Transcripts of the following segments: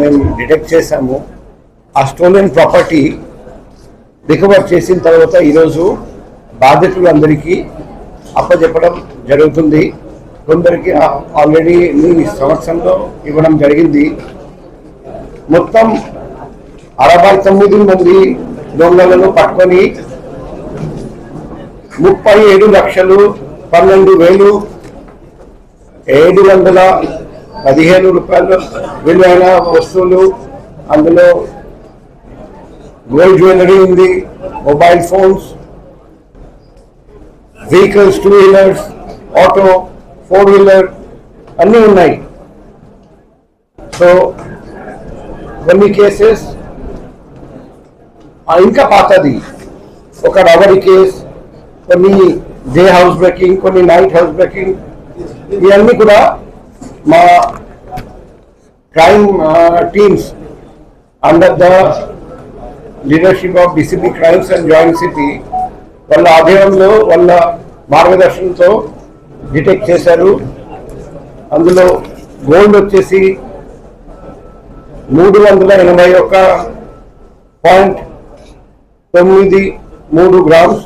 మేము డిటెక్ట్ చేశాము. ఆ స్టోలెన్ ప్రాపర్టీ రికవర్ చేసిన తర్వాత ఈరోజు బాధితులందరికీ అప్పచెప్పడం జరుగుతుంది. కొందరికి ఆల్రెడీ మీ సంవత్సరంలో ఇవ్వడం జరిగింది. మొత్తం అరవై తొమ్మిది మంది దొంగలను పట్టుకొని ముప్పై ఏడు లక్షలు పన్నెండు వేలు ఏడు వందల పదిహేను రూపాయలు విలువైన వస్తువులు. అందులో గోల్డ్ జ్యువెలరీ ఉంది mobile phones vehicles two wheelers auto four wheeler అన్నీ ఉన్నాయి. సో కొన్ని కేసెస్ ఇంకా పాతది. ఒక రవరీ కేస్ కొన్ని డే హౌస్ బ్రేకింగ్ కొన్ని నైట్ హౌస్ బ్రేకింగ్ ఇవన్నీ కూడా మా crime teams under the leadership of DCP crimes and joint city వాళ్ళ ఆధ్వర్యంలో వాళ్ళ మార్గదర్శనంతో డిటెక్ట్ చేశారు. అందులో గోల్డ్ వచ్చేసి మూడు వందల ఎనభై ఒక పాయింట్ తొమ్మిది మూడు గ్రామ్స్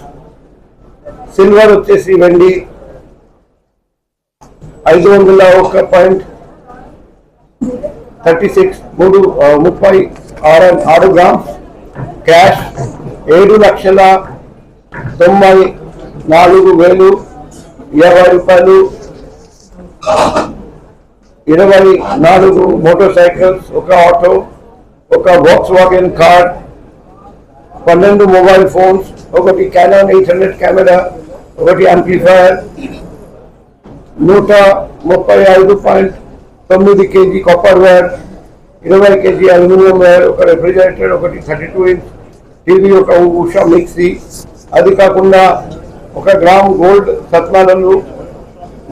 సిల్వర్ వచ్చేసి వెండి ఐదు వందల ఒక పాయింట్ థర్టీ సిక్స్ మూడు ముప్పై ఆరు ఆరు గ్రామ్స్. క్యాష్ ఏడు లక్షల తొంభై నాలుగు వేలు ఇరవై రూపాయలు ఇరవై నాలుగు మోటార్ సైకిల్స్ ఒక ఆటో ఒక బాక్స్ వాగన్ కార్ పన్నెండు మొబైల్ ఫోన్స్ ఒకటి క్యానాన్ ఎయిట్ హండ్రెడ్ కెమెరా ఒకటి అంప్లిఫైర్ నూట ముప్పై ఐదు పాయింట్ తొమ్మిది కేజీ కాపర్ వేర్ ఇరవై కేజీ అల్యూమినియం వేర్ ఒక రెఫ్రిజరేటర్ ఒకటి థర్టీ టూ ఇంచ్ టీవీ ఒక ఉషా మిక్సీ అది కాకుండా ఒక గ్రామ్ గోల్డ్ సత్నాలను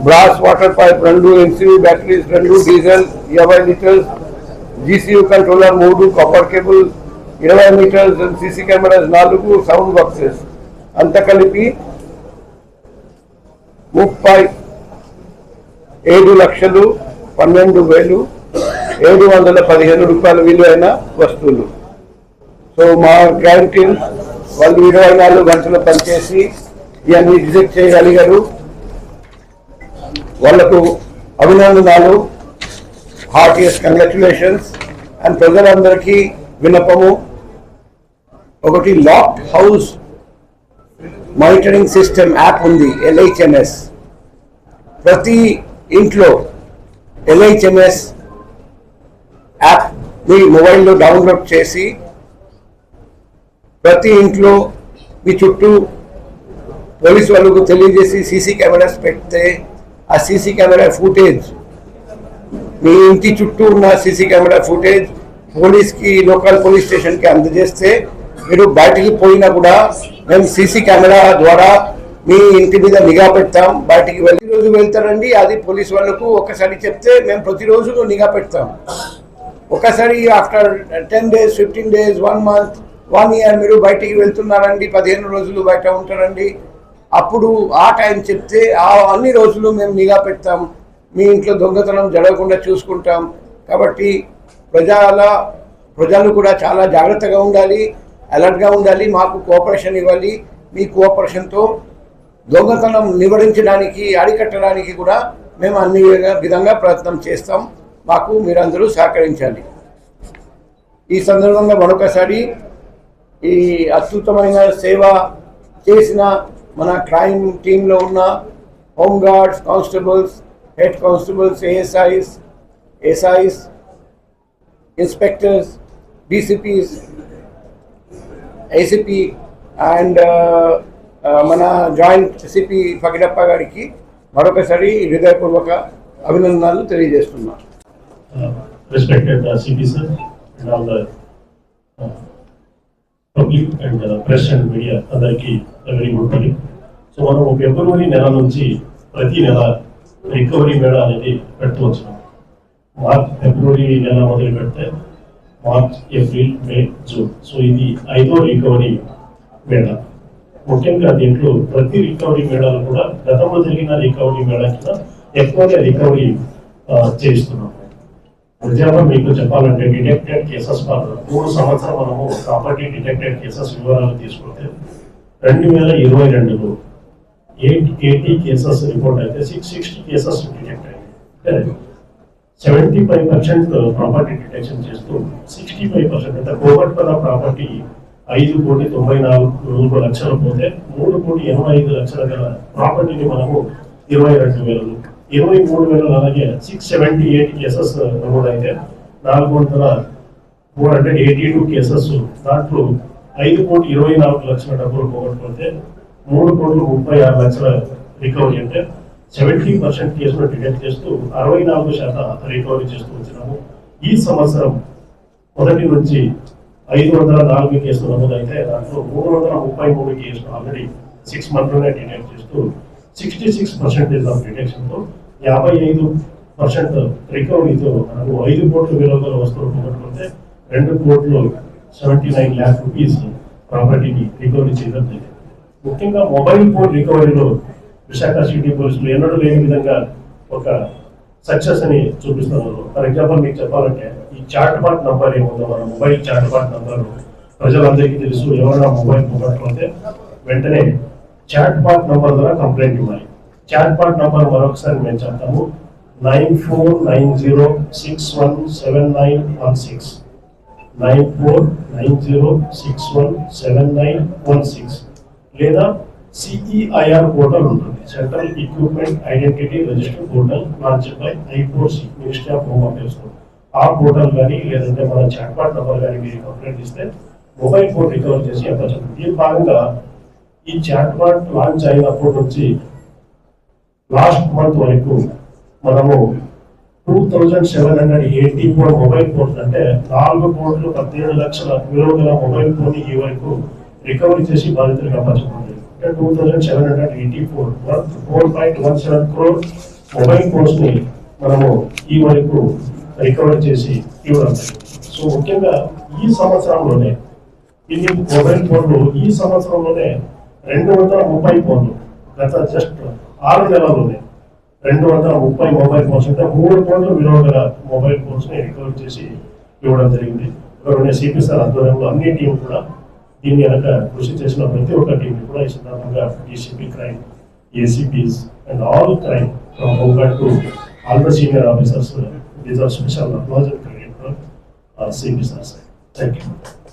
బ్రాస్ వాటర్ పైప్ రెండు ఎన్సీయూ బ్యాటరీస్ రెండు డీజిల్ ఇరవై లీటర్స్ జీసీయూ కంట్రోలర్ మూడు కాపర్ కేబుల్ ఇరవై మీటర్స్ సీసీ కెమెరాస్ నాలుగు సౌండ్ బాక్సెస్ అంతా కలిపి ముప్పై ఏడు లక్షలు పన్నెండు వేలు ఏడు వందల పదిహేను రూపాయల విలువైన వస్తువులు. సో మా క్యాంటీన్ వాళ్ళు ఇరవై నాలుగు గంటలు పనిచేసి ఇవన్నీ డిటెక్ట్ చేయగలిగారు. వాళ్ళకు అభినందనాలు హార్టియస్ కంగ్రాచులేషన్స్ అండ్ ప్రజలందరికీ విన్నపము ఒకటి lock house monitoring system app ఉంది ఎల్హెచ్ఎంఎస్ ప్రతి ఇంట్లో ఎల్హెచ్ఎంఎస్ యాప్ మీ మొబైల్లో డౌన్లోడ్ చేసి ప్రతి ఇంట్లో మీ చుట్టూ పోలీసు వాళ్ళకు తెలియజేసి సీసీ కెమెరాస్ పెడితే ఆ సీసీ కెమెరా ఫుటేజ్ మీ ఇంటి చుట్టూ ఉన్న సీసీ కెమెరా ఫుటేజ్ పోలీస్కి లోకల్ పోలీస్ స్టేషన్కి అందజేస్తే మీరు బయటికి పోయినా కూడా మేము సీసీ కెమెరా ద్వారా మీ ఇంటి మీద నిఘా పెడతాం బయటికి వెళ్ళి రోజు వెళ్తారండి. అది పోలీస్ వాళ్ళకు ఒకసారి చెప్తే మేము ప్రతిరోజు నిఘా పెడతాం. ఒకసారి after ten days fifteen days one month one year మీరు బయటికి వెళ్తున్నారండి. పదిహేను రోజులు బయట ఉంటారండి. అప్పుడు ఆ టైం చెప్తే ఆ అన్ని రోజులు మేము నిఘా పెడతాం. మీ ఇంట్లో దొంగతనం జరగకుండా చూసుకుంటాం. కాబట్టి ప్రజల ప్రజలు కూడా చాలా జాగ్రత్తగా ఉండాలి అలర్ట్గా ఉండాలి మాకు కోఆపరేషన్ ఇవ్వాలి. మీ కోఆపరేషన్తో దొంగతనం నివారించడానికి అరికట్టడానికి కూడా మేము అన్ని విధంగా- ప్రయత్నం చేస్తాం. మాకు మీరందరూ సహకరించాలి. ఈ సందర్భంగా మరొకసారి ఈ అద్భుతమైన సేవ చేసిన మన క్రైమ్ టీంలో ఉన్న home guards constables head constables ASIs SIs inspectors DCPs ACP and మన జాయింట్ సిపి పగిడప్ప గారికి మరొకసారి హృదయపూర్వక అభినందనలు తెలియజేస్తున్నాను uh, respected uh, CP sir and all the uh, public and uh, press and media అందరికీ వెరీ గుడ్ మార్నింగ్ సో మనం ఫిబ్రవరి నెల నుంచి ప్రతి నెల రికవరీ మేళ అనేది పెడుతూ వచ్చినాం. మార్చ్ ఫిబ్రవరి నెల మొదలు పెడితే March April May June. So ఇది ఐదో రికవరీ మేళ. ముఖ్యంగా దీంట్లో ప్రతి రికవరీ మేళాలు కూడా గతంలో జరిగిన రికవరీ మేళ కింద ఎక్కువగా రికవరీ ఆ, చేస్తున్నాం ఎగ్జాంపుల్ మీకు చెప్పాలంటే డిటెక్టెడ్ కేసెస్ పరంగా మూడు సంవత్సరం మనము ప్రాపర్టీ డిటెక్టెడ్ కేసెస్ వివరాలు తీసుకుంటే రెండు వేల ఇరవై రెండులో ఎయిట్ ఎయిటీ కేసెస్ రిపోర్ట్ అయితే సిక్స్ సిక్స్టీ కేసెస్ డిటెక్ట్ అయ్యాయి. Seventy five percent property detection చేస్తూ సిక్స్టీ ఫైవ్ పర్సెంట్ అంటే పద ప్రాపర్టీ ఐదు కోటి తొంభై నాలుగు లక్షలు పోతే మూడు కోటి ఎనభై ఐదు లక్షల గల ప్రాపర్టీని మనము ఇరవై రెండు వేలు ఇరవై మూడు వేల అలాగే సిక్స్ సెవెంటీ ఎయిట్ కేసెస్ నమోదైతే నాలుగు వందల four hundred eighty two cases దాంట్లో ఐదు కోటి ఇరవై నాలుగు లక్షల డబ్బులు పోగొట్టుకుంటే మూడు కోట్ల ముప్పై ఆరు లక్షల రికవరీ అంటే సెవెంటీ పర్సెంట్ కేసులు డిటెక్ట్ చేస్తూ అరవై నాలుగు శాతం రికవరీ చేస్తూ వచ్చినాము. ఈ సంవత్సరం మొదటి నుంచి ఐదు వందల నాలుగు కేసులు నమోదైతే దాంట్లో మూడు వందల ముప్పై మూడు కేసులు ఆల్రెడీ సిక్స్ మంత్లోనే డిటెక్ట్ చేస్తూ సిక్స్టీ సిక్స్ పర్సెంటేజ్ ఆఫ్ డిటెక్షన్తో యాభై ఐదు పర్సెంట్ రికవరీతో మనకు ఐదు కోట్ల విలువ వస్తువులు పోగొట్టుకుంటే రెండు కోట్లు సెవెంటీ నైన్ ల్యాక్ రూపీస్ ప్రాపర్టీని రికవరీ చేయడం జరిగింది. ముఖ్యంగా మొబైల్ ఫోన్ రికవరీలో విశాఖ సిటీ పోలీసులు ఎన్నడూ లేని విధంగా ఒక సక్సెస్ అని చూపిస్తున్నారు. ఫర్ ఎగ్జాంపుల్ మీకు చెప్పాలంటే ఈ చాట్ బాట్ నంబర్ ఏముందో మన మొబైల్ చాట్ బాట్ నంబర్ ప్రజలందరికీ తెలుసు. ఎవరైనా మొబైల్ పోగొట్టుకుంటే వెంటనే చాట్ బాట్ నంబర్ ద్వారా కంప్లైంట్ ఇవ్వాలి. చాట్ బాట్ నంబర్ మరొకసారి మేము చెప్తాము. Nine four nine zero six one seven nine one six. Nine four nine zero six one seven nine one six. లేదా సిఈఐఆర్ పోర్టల్ ఉంటుంది. Central equipment identity register portal launch by ఐఫోర్సి ministry of home affairs ఆ portal కానీ లేదంటే మన చాట్పాట్ number కానీ మీరు complaint ఇస్తే mobile phone recover చేసి చెప్పచ్చు ఈ భాగంగా ఈ చాట్పాట్ లాంచ్ అయినప్పటి నుంచి లాస్ట్ మంత్ వరకు మనము two thousand seven hundred eighty four mobile phones అంటే నాలుగు కోట్లు పదిహేడు లక్షల విలువ గల మొబైల్ ఫోన్ ఈ వరకు రికవరీ చేసి బాధితులకు అప్పచెప్పింది అంటే two thousand seven hundred eighty four four point one seven crore mobile ఫోన్స్ని మనము ఈ వరకు రికవర్ చేసి ఇవ్వడం. సో ముఖ్యంగా ఈ సంవత్సరంలోనే ఇన్ని మొబైల్ ఫోన్లు ఈ సంవత్సరంలోనే రెండు వందల ముప్పై ఫోన్లు గత జస్ట్ ఆరు నెలల్లోనే రెండు వందల ముప్పై మొబైల్ ఫోన్స్ అంటే మూడు కోట్ల విలువ గల మొబైల్ ఫోన్స్ని రికవర్ చేసి ఇవ్వడం జరిగింది. ఇక్కడ సిపిఎస్ఆర్ ఆధ్వర్యంలో అన్ని టీం కూడా దీన్ని వెనక కృషి చేసిన ప్రతి ఒక్క టీం కూడా ఈ సందర్భంగా DCP crime ACPs and all crime from home to all the senior officers. with us, inshallah. God will create us, our sins, our sins. Thank you.